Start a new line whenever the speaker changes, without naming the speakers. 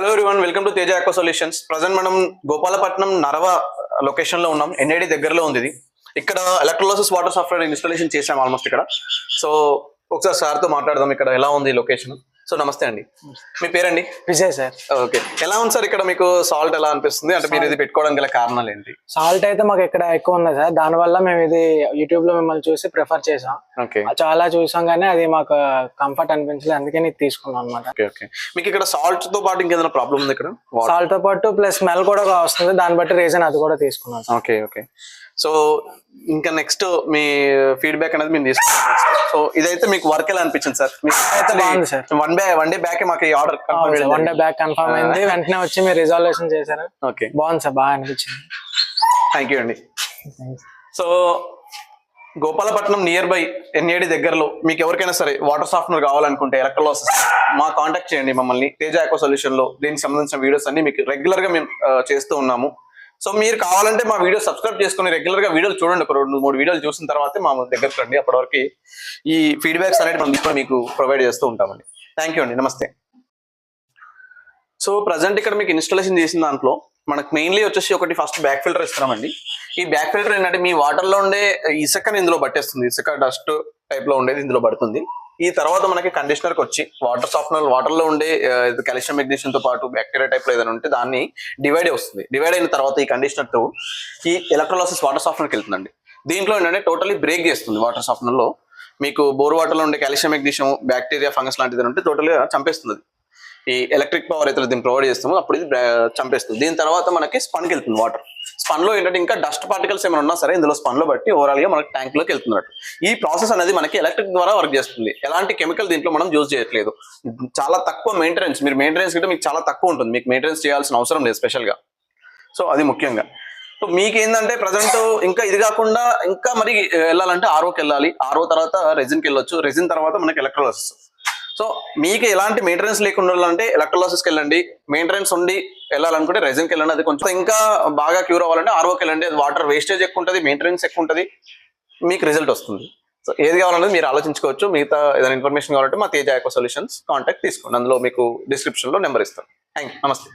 Hello everyone welcome to Teja eco solutions present మనం గోపాలపట్నం నరవ లొకేషన్లో ఉన్నాం. ఎన్ఐడి దగ్గరలో ఉంది ఇది. ఇక్కడ ఎలక్ట్రోలసిస్ వాటర్ సాఫ్ట్వేర్ ఇన్స్టాలేషన్ చేసాం ఆల్మోస్ట్ ఇక్కడ. సో ఒకసారి సార్తో మాట్లాడదాం. ఇక్కడ ఎలా ఉంది లొకేషన్ సో నమస్తే అండి. మీ పేరండి?
విజయ్ సార్.
ఓకే. ఎలా ఉంది సార్ ఇక్కడ మీకు సాల్ట్ ఎలా అనిపిస్తుంది? అంటే మీరు ఇది పెట్టుకోవడం గల కారణాలు ఏంటి?
సాల్ట్ అయితే మాకు ఇక్కడ ఎక్కువ ఉంది సార్. దానివల్ల మేము ఇది యూట్యూబ్లో మిమ్మల్ని చూసి ప్రిఫర్ చేసాం.
ఓకే.
చాలా చూసాం కానీ అది మాకు కంఫర్ట్ అనిపించలేదు. అందుకని ఇది తీసుకున్నాం అనమాట
ఓకే ఓకే. మీకు ఇక్కడ సాల్ట్తో పాటు ఇంకేదైనా ప్రాబ్లం ఉంది ఇక్కడ?
సాల్ట్తో పాటు ప్లస్ స్మెల్ కూడా వస్తుంది. దాన్ని బట్టి రీజన్ అది కూడా తీసుకున్నాం
ఓకే ఓకే. సో ఇంకా నెక్స్ట్ మీ ఫీడ్బ్యాక్ అనేది మేము తీసుకుంటాం. సో ఇదైతే మీకు వర్క్ ఎలా అనిపించింది sir. One day one day back మాకు ఈ order
one day back confirm అయింది. వెంటనే వచ్చి మీరు రిజాల్వేషన్ చేశారు.
ఓకే
బాగుంది సార్ బాగా అనిపించింది.
థ్యాంక్ యూ అండి. So Gopalapatnam near by NAD దగ్గరలో మీకు ఎవరికైనా సరే వాటర్ సాఫ్ట్వేర్ కావాలనుకుంటే ఎలక్ట్రోలాసిస్ మా కాంటాక్ట్ చేయండి మమ్మల్ని. తేజ ఎకో సొల్యూషన్లో దీనికి సంబంధించిన వీడియోస్ అన్ని మీకు రెగ్యులర్గా మేము చేస్తూ ఉన్నాము. సో మీరు కావాలంటే మా వీడియో సబ్స్క్రైబ్ చేసుకుని రెగ్యులర్గా వీడియోలు చూడండి. ఒక రెండు మూడు వీడియోలు చూసిన తర్వాత మా దగ్గరకు రండి. అప్పటివరకు ఈ ఫీడ్బ్యాక్స్ అనేది మనం ఇప్పుడు మీకు ప్రొవైడ్ చేస్తూ ఉంటామండి. థ్యాంక్ యూ అండి. నమస్తే. సో ప్రజెంట్ ఇక్కడ మీకు ఇన్స్టాలేషన్ చేసిన దాంట్లో మనకు మెయిన్లీ వచ్చేసి ఒకటి ఫస్ట్ బ్యాక్ ఫిల్టర్ ఇస్తున్నామండి ఈ బ్యాక్ ఫిల్టర్ ఏంటంటే మీ వాటర్లో ఉండే ఇసుకని ఇందులో పట్టేస్తుంది. ఇసుక డస్ట్ టైప్లో ఉండేది ఇందులో పడుతుంది. ఈ తర్వాత మనకి కండిషనర్కి వచ్చి వాటర్ సాఫ్ట్నర్ వాటర్లో ఉండే కాల్షియం మెగ్నీషియంతో పాటు బ్యాక్టీరియా టైప్లో ఏదైనా ఉంటే దాన్ని డివైడ్ వస్తుంది. డివైడ్ అయిన తర్వాత ఈ కండిషనర్తో ఈ ఎలక్ట్రోలాసిస్ వాటర్ సాఫ్ట్నర్కి వెళ్తుందండి. దీంట్లో ఏంటంటే టోటలీ బ్రేక్ చేస్తుంది వాటర్ సాఫ్ట్నర్లో మీకు బోర్ వాటర్లో ఉండే కాల్షియం మెగ్నీషియం బ్యాక్టీరియా ఫంగస్ లాంటిది ఉంటే టోటల్గా చంపేస్తుంది. ఈ ఎలక్ట్రిక్ పవర్ అయితే దీన్ని ప్రొవైడ్ చేస్తాము అప్పుడు ఇది చంపేస్తుంది. దీని తర్వాత మనకి స్పన్కి వెళ్తుంది వాటర్. స్పన్లో ఏంటంటే ఇంకా డస్ట్ పార్టికల్స్ ఏమైనా ఉన్నా సరే ఇందులో స్పన్లో బట్టి ఓవరాల్గా మనకి ట్యాంక్లోకి వెళ్తున్నట్టు ఈ ప్రాసెస్ అనేది మనకి ఎలక్ట్రిక్ ద్వారా వర్క్ చేస్తుంది. ఎలాంటి కెమికల్ దీంట్లో మనం యూజ్ చేయట్లేదు. చాలా తక్కువ మెయింటెనెన్స్ మీరు మెయింటెనెన్స్ కంటే మీకు చాలా తక్కువ ఉంటుంది. మీకు మెయింటెనెన్స్ చేయాల్సిన అవసరం లేదు స్పెషల్గా సో అది ముఖ్యంగా. సో మీకు ఏంటంటే ప్రజెంట్ ఇంకా ఇది కాకుండా ఇంకా మరి వెళ్ళాలంటే ఆర్ఓకి వెళ్ళాలి ఆర్ఓ తర్వాత రెజిన్కి వెళ్ళొచ్చు రెజిన్ తర్వాత మనకి ఎలక్ట్రోలసిస్ సో మీకు ఎలాంటి మెయింటెనెన్స్ లేకుండా ఉండాలంటే ఎలక్ట్రోలసిస్కి వెళ్ళండి మెయింటెనెన్స్ ఉండి వెళ్ళాలనుకుంటే రెజిన్కి వెళ్ళండి అది కొంచెం ఇంకా బాగా క్యూర్ అవ్వాలంటే ఆర్ఓకి వెళ్ళండి అది వాటర్ వేస్టేజ్ ఎక్కువ ఉంటుంది మెయింటెనెన్స్ ఎక్కువ ఉంటుంది మీకు రిజల్ట్ వస్తుంది. సో ఏది కావాలనేది మీరు ఆలోచించుకోవచ్చు. మిగతా ఏదైనా ఇన్ఫర్మేషన్ కావాలంటే మా తేజ ఎకో సొల్యూషన్స్ కాంటాక్ట్ తీసుకోండి. అందులో మీకు డిస్క్రిప్షన్లో నెంబర్ ఇస్తాను థ్యాంక్ యూ నమస్తే.